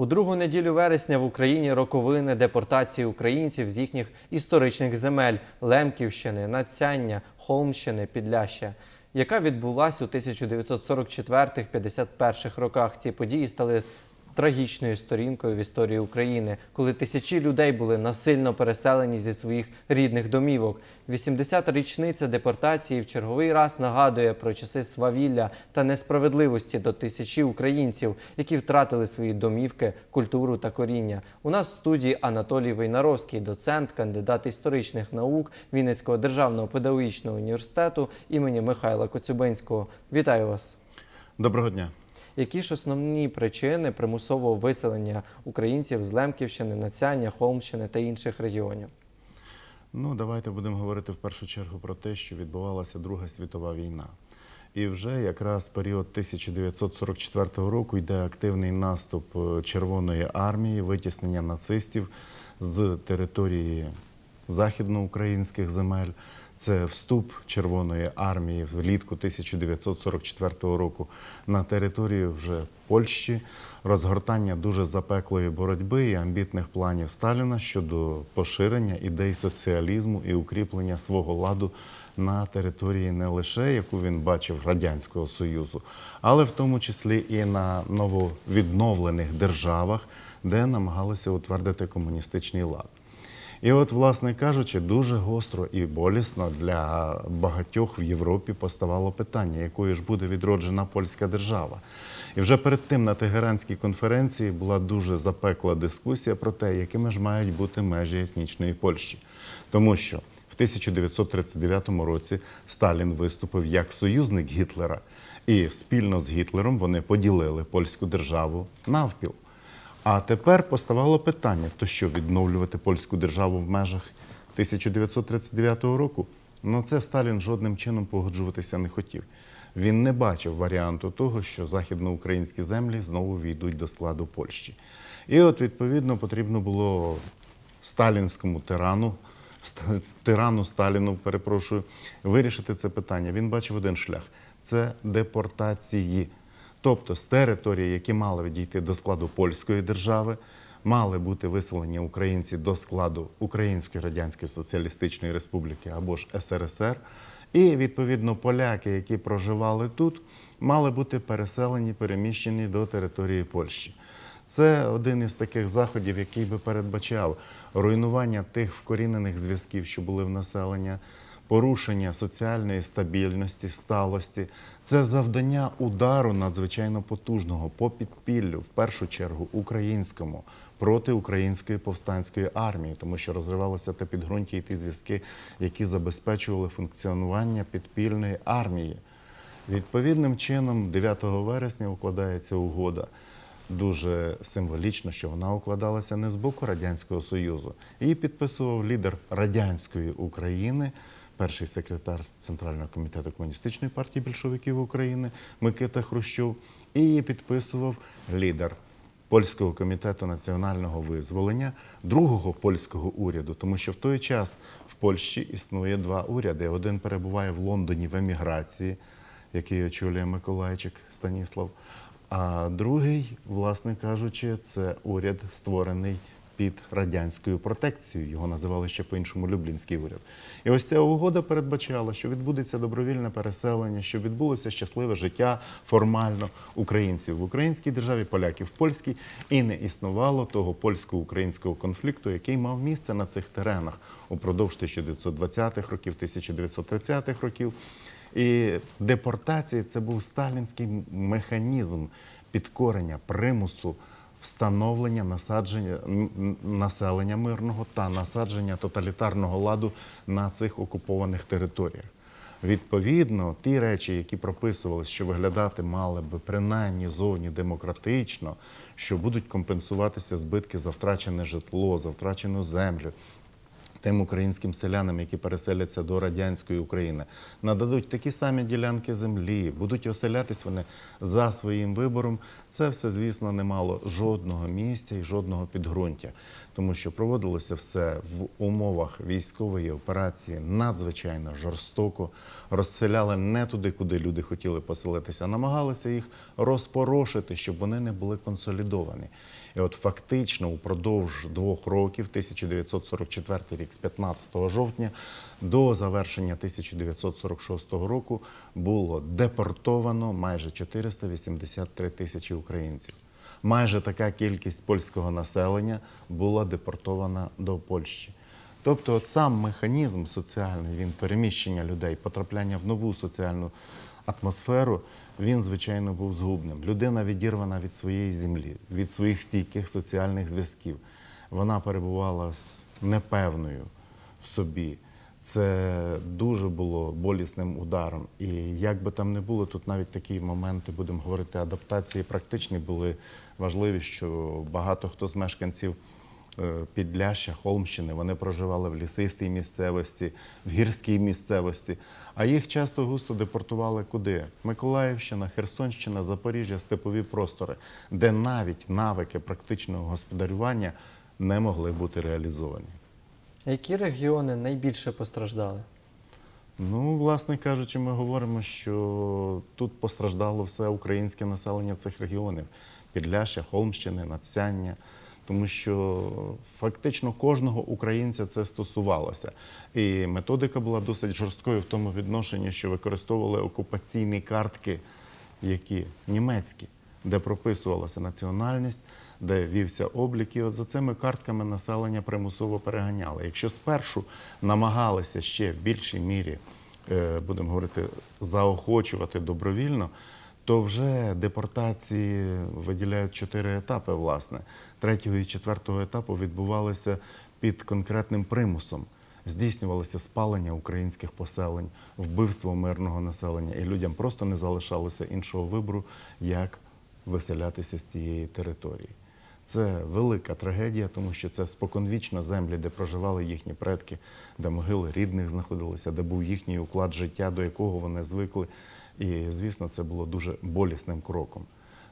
У другу неділю вересня в Україні роковини депортації українців з їхніх історичних земель Лемківщини, Нацяння, Холмщини, Підляща, яка відбулася у 1944-51 роках. Ці події стали трагічною сторінкою в історії України, коли тисячі людей були насильно переселені зі своїх рідних домівок. 80-та річниця депортації в черговий раз нагадує про часи свавілля та несправедливості до тисячі українців, які втратили свої домівки, культуру та коріння. У нас в студії Анатолій Войнаровський, доцент, кандидат історичних наук Вінницького державного педагогічного університету імені Михайла Коцюбинського. Вітаю вас! Доброго дня. Які ж основні причини примусового виселення українців з Лемківщини, Нацяння, Холмщини та інших регіонів? Ну, давайте будемо говорити в першу чергу про те, що відбувалася Друга світова війна. І вже якраз період 1944 року йде активний наступ е, Червоної армії, витіснення нацистів з території західноукраїнських земель. Це вступ Червоної армії влітку 1944 року на територію вже Польщі, розгортання дуже запеклої боротьби і амбітних планів Сталіна щодо поширення ідей соціалізму і укріплення свого ладу на території не лише яку він бачив Радянського Союзу, але в тому числі і на нововідновлених державах, де намагалися утвердити комуністичний лад. І от, власне кажучи, дуже гостро і болісно для багатьох в Європі поставало питання, якою ж буде відроджена польська держава. І вже перед тим на Тегеранській конференції була дуже запекла дискусія про те, якими ж мають бути межі етнічної Польщі. Тому що в 1939 році Сталін виступив як союзник Гітлера, і спільно з Гітлером вони поділили польську державу навпіл. А тепер поставало питання: то що відновлювати польську державу в межах 1939 року? На це Сталін жодним чином погоджуватися не хотів. Він не бачив варіанту того, що західноукраїнські землі знову війдуть до складу Польщі. І от, відповідно, потрібно було сталінському тирану, тирану Сталіну, перепрошую, вирішити це питання. Він бачив один шлях це депортації. Тобто з території, які мали відійти до складу польської держави, мали бути виселені українці до складу Української Радянської Соціалістичної Республіки або ж СРСР. І відповідно поляки, які проживали тут, мали бути переселені, переміщені до території Польщі. Це один із таких заходів, який би передбачав руйнування тих вкорінених зв'язків, що були в населення, порушення соціальної стабільності, сталості. Це завдання удару надзвичайно потужного по підпіллю, в першу чергу українському, проти української повстанської армії, тому що розривалося те підґрунтя і ті зв'язки, які забезпечували функціонування підпільної армії. Відповідним чином, 9 вересня укладається угода. Дуже символічно, що вона укладалася не з боку Радянського Союзу. Її підписував лідер радянської України, перший секретар Центрального комітету Комуністичної партії більшовиків України Микита Хрущов. І її підписував лідер польського комітету національного визволення, другого польського уряду, тому що в той час в Польщі існує два уряди. Один перебуває в Лондоні в еміграції, який очолює Миколайчик Станіслав. А другий, власне кажучи, це уряд створений під радянською протекцією. Його називали ще по-іншому Люблінський уряд. І ось ця угода передбачала, що відбудеться добровільне переселення, що відбулося щасливе життя формально українців в українській державі, поляків в польській, і не існувало того польсько-українського конфлікту, який мав місце на цих теренах упродовж 1920-х років, 1930-х років. І депортації це був сталінський механізм підкорення, примусу, встановлення насадження населення мирного та насадження тоталітарного ладу на цих окупованих територіях. Відповідно, ті речі, які прописувалися, що виглядати мали би принаймні зовні демократично, що будуть компенсуватися збитки за втрачене житло, за втрачену землю, тим українським селянам, які переселяться до радянської України, нададуть такі самі ділянки землі, будуть оселятись вони за своїм вибором. Це все, звісно, не мало жодного місця і жодного підґрунтя, тому що проводилося все в умовах військової операції надзвичайно жорстоко. Розселяли не туди, куди люди хотіли поселитися, а намагалися їх розпорошити, щоб вони не були консолідовані. І от фактично упродовж двох років, 1944 рік, з 15 жовтня до завершення 1946 року, було депортовано майже 483 тисячі українців. Майже така кількість польського населення була депортована до Польщі. Тобто, от сам механізм соціальний, він переміщення людей, потрапляння в нову соціальну атмосферу, він, звичайно, був згубним. Людина відірвана від своєї землі, від своїх стійких соціальних зв'язків. Вона перебувала з непевною в собі. Це дуже було болісним ударом. І як би там не було, тут навіть такі моменти, будемо говорити, адаптації практичні були важливі, що багато хто з мешканців е, Підляща, Холмщини, вони проживали в лісистій місцевості, в гірській місцевості, а їх часто густо депортували куди? Миколаївщина, Херсонщина, Запоріжжя, степові простори, де навіть навики практичного господарювання не могли бути реалізовані. Які регіони найбільше постраждали? Ну, власне кажучи, ми говоримо, що тут постраждало все українське населення цих регіонів: Підляща, Холмщини, Надсяння. Тому що фактично кожного українця це стосувалося. І методика була досить жорсткою в тому відношенні, що використовували окупаційні картки, які німецькі, де прописувалася національність, де вівся облік. І от за цими картками населення примусово переганяли. Якщо спершу намагалися ще в більшій мірі, е, будемо говорити, заохочувати добровільно, то вже депортації виділяють чотири етапи. Власне, третього і четвертого етапу відбувалися під конкретним примусом. Здійснювалося спалення українських поселень, вбивство мирного населення, і людям просто не залишалося іншого вибору, як виселятися з тієї території. Це велика трагедія, тому що це споконвічно землі, де проживали їхні предки, де могили рідних знаходилися, де був їхній уклад життя, до якого вони звикли. І, звісно, це було дуже болісним кроком.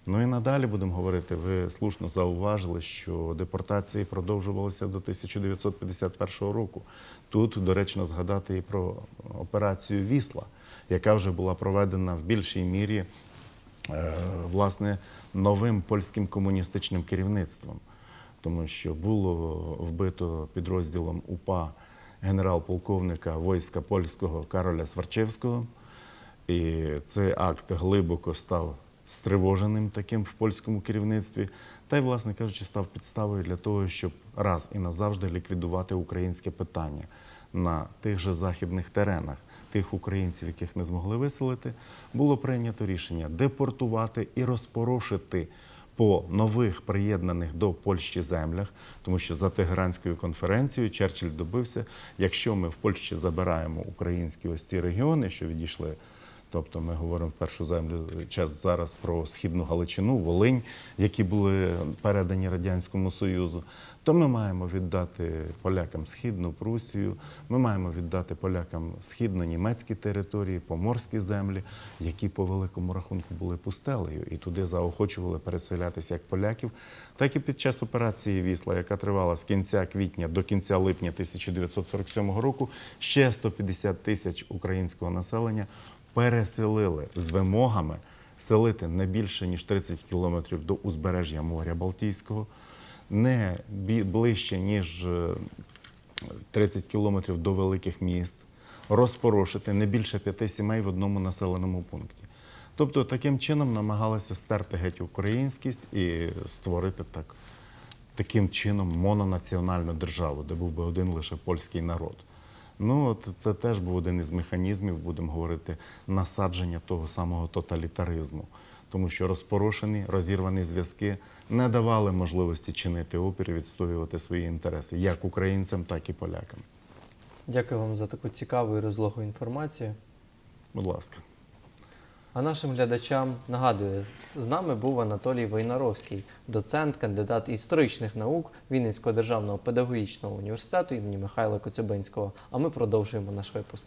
Ну і надалі будемо говорити. Ви слушно зауважили, що депортації продовжувалися до 1951 року. Тут доречно згадати і про операцію Вісла, яка вже була проведена в більшій мірі власне новим польським комуністичним керівництвом, тому що було вбито підрозділом УПА генерал-полковника війська польського Кароля Сварчевського. І цей акт глибоко став стривоженим таким в польському керівництві, та й, власне кажучи, став підставою для того, щоб раз і назавжди ліквідувати українське питання на тих же західних теренах. Тих українців, яких не змогли виселити, було прийнято рішення депортувати і розпорошити по нових приєднаних до Польщі землях, тому що за Тегеранською конференцією Черчилль добився, якщо ми в Польщі забираємо українські ось ці регіони, що відійшли. Тобто ми говоримо в першу землю час зараз про східну Галичину, Волинь, які були передані Радянському Союзу, то ми маємо віддати полякам східну Прусію, ми маємо віддати полякам східно-німецькі території, поморські землі, які по великому рахунку були пустелею, і туди заохочували переселятися як поляків, так і під час операції Вісла, яка тривала з кінця квітня до кінця липня 1947 року, ще 150 тисяч українського населення переселили з вимогами селити не більше ніж 30 кілометрів до узбережжя моря Балтійського, не ближче ніж е, 30 кілометрів до великих міст, розпорошити не більше п'яти сімей в одному населеному пункті. Тобто таким чином намагалися стерти геть українськість і створити так, таким чином мононаціональну державу, де був би один лише польський народ. Ну, от це теж був один із механізмів, будемо говорити, насадження того самого тоталітаризму, тому що розпорошені, розірвані зв'язки не давали можливості чинити опір і відстоювати свої інтереси як українцям, так і полякам. Дякую вам за таку цікаву і розлогу інформацію. Будь ласка. А нашим глядачам нагадую, з нами був Анатолій Войнаровський, доцент, кандидат історичних наук Вінницького державного педагогічного університету імені Михайла Коцюбинського. А ми продовжуємо наш випуск.